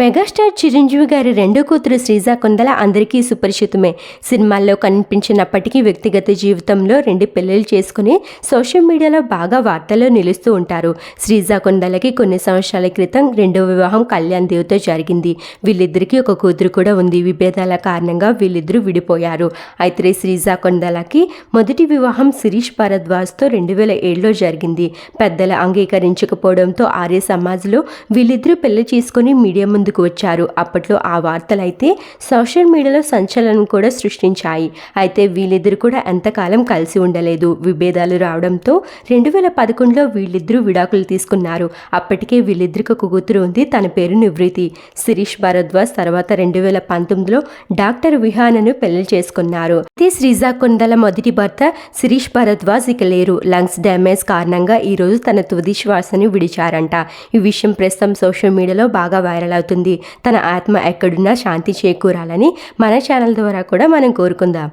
Megastar Chiranjeevi గారి రెండో కూతురు శ్రీజా కొందల అందరికీ సుపరిచితమే. సినిమాల్లో కనిపించినప్పటికీ వ్యక్తిగత జీవితంలో రెండు పెళ్ళిళ్ళు చేసుకుని సోషల్ మీడియాలో బాగా వార్తల్లో నిలుస్తూ ఉంటారు. శ్రీజా కొందలకి కొన్ని సంవత్సరాల క్రితం రెండో వివాహం కళ్యాణ్ దేవ్తో జరిగింది. వీళ్ళిద్దరికీ ఒక కూతురు కూడా ఉంది. విభేదాల కారణంగా వీళ్ళిద్దరూ విడిపోయారు. అయితే శ్రీజా కొందలకి మొదటి వివాహం శిరీష్ భారద్వాజ్తో రెండు వేల ఏడులో జరిగింది. పెద్దలు అంగీకరించకపోవడంతో ఆర్య సమాజ్లో వీళ్ళిద్దరూ పెళ్ళి చేసుకుని మీడియా ముందుకు వచ్చారు. అప్పట్లో ఆ వార్తలైతే సోషల్ మీడియాలో సంచలనం కూడా సృష్టించాయి. అయితే వీళ్ళిద్దరు కూడా ఎంతకాలం కలిసి ఉండలేదు. విభేదాలు రావడంతో రెండు వేల పదకొండులో వీళ్ళిద్దరూ విడాకులు తీసుకున్నారు. అప్పటికే వీళ్ళిద్దరికి ఒక కూతురు ఉంది. తన పేరు నివృత్తి. శిరీష్ భరద్వాజ్ తర్వాత రెండు వేల పంతొమ్మిదిలో డాక్టర్ విహానను పెళ్ళి చేసుకున్నారు. అయితే శ్రీజా కొండల మొదటి భర్త శిరీష్ భరద్వాజ్ ఇక లేరు. లంగ్స్ డ్యామేజ్ కారణంగా ఈ రోజు తన తుది శ్వాసను విడిచారంట. ఈ విషయం ప్రస్తుతం సోషల్ మీడియాలో బాగా వైరల్ అవుతుంది. అవుతుంది తన ఆత్మ ఎక్కడున్నా శాంతి చేకూరాలని మన ఛానల్ ద్వారా కూడా మనం కోరుకుందాం.